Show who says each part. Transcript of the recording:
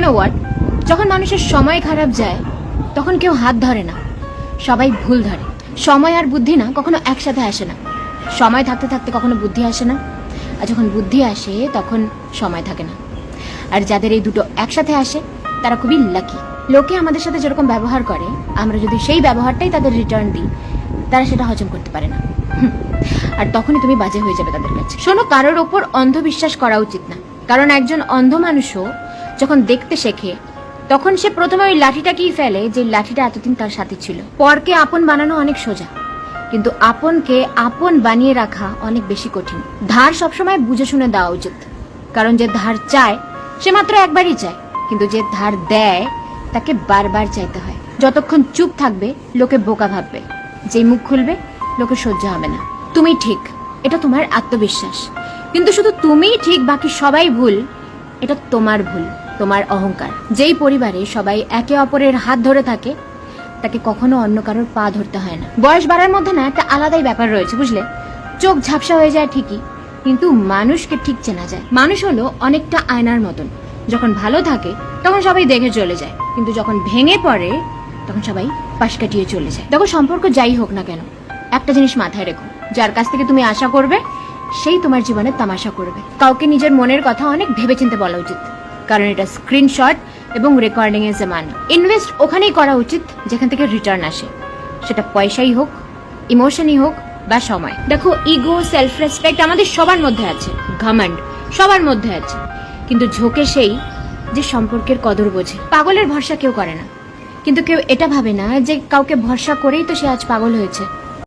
Speaker 1: Know what যখন মানুষের সময় খারাপ যায়, তখন কেউ হাত ধরে না। সবাই ভুল ধরে। সময় আর বুদ্ধি না, কখনো একসাথে আসে না। সময় থাকতে থাকতে কখনো বুদ্ধি আসে না। আর যখন বুদ্ধি আসে, তখন সময় থাকে না। আর যাদের এই দুটো একসাথে আসে, তারা খুবই লাকি লোকে আমাদের সাথে যেরকম ব্যবহার করে, আমরা যদি সেই ব্যবহারটাই তাদের রিটার্ন দিই, তারা সেটা হজম করতে পারে না। আর তখনই তুমি বাজে হয়ে যাবে তাদের কাছে। শোনো, কারোর ওপর অন্ধবিশ্বাস করা উচিত না। কারণ একজন অন্ধ মানুষও যখন দেখতে শেখে, তখন সে প্রথমে ওই লাঠিটাকেই ফেলে যে লাঠিটা এতদিন তার সাথে ছিল। পরকে আপন বানানো অনেক সোজা, কিন্তু আপনকে আপন বানিয়ে রাখা অনেক বেশি কঠিন। ধার সবসময় বুঝে শুনে দেওয়া উচিত, কারণ যে ধার চায়, সে মাত্র একবারই চায়, কিন্তু যে ধার দেয়, তাকে বারবার চাইতে হয়। যতক্ষণ চুপ থাকবে, লোকে বোকা ভাববে। যেই মুখ খুলবে, লোকে সহ্য হবে না। তুমি ঠিক, এটা তোমার আত্মবিশ্বাস। কিন্তু শুধু তুমিই ঠিক, বাকি সবাই ভুল, এটা তোমার ভুল। তোমার অহংকার। যেই পরিবারে সবাই একে অপরের হাত ধরে থাকে, তাকে কখনো অন্য কারোর পা ধরতে হয় না। বয়স বাড়ার মধ্যে না একটা আলাদাই ব্যাপার রয়েছে, বুঝলে? চোখ ঝাপসা হয়ে যায় ঠিকই, কিন্তু মানুষকে ঠিক চেনা যায়। মানুষ হলো অনেকটা আয়নার মতন। যখন ভালো থাকে, তখন সবাই দেখে চলে যায়। কিন্তু যখন ভেঙে পড়ে, তখন সবাই পাশ কাটিয়ে চলে যায়। দেখো, সম্পর্ক যাই হোক না কেন, একটা জিনিস মাথায় রেখো। যার কাছ থেকে তুমি আশা করবে, সেই তোমার জীবনে তামাশা করবে। কাউকে নিজের মনের কথা অনেক ভেবেচিন্তে বলা উচিত। কারণ এটা স্ক্রিনশট এবং রেকর্ডিং এর মান ইনভেস্ট ওখানেই করা উচিত, যেখান থেকে রিটার্ন আসে। সেটা পয়সাই হোক ইমোশনই হোক বা সময়। দেখো ইগো সেলফ রেসপেক্ট আমাদের সবার মধ্যে আছে, ঘামান্ড সবার মধ্যে আছে। কিন্তু ঝোঁকে সেই যে সম্পর্কের কদর বোঝে। পাগলের ভরসা কেউ করে না। কিন্তু কেউ এটা ভাবে না যে কাউকে ভরসা করেই তো সে আজ পাগল হয়েছে।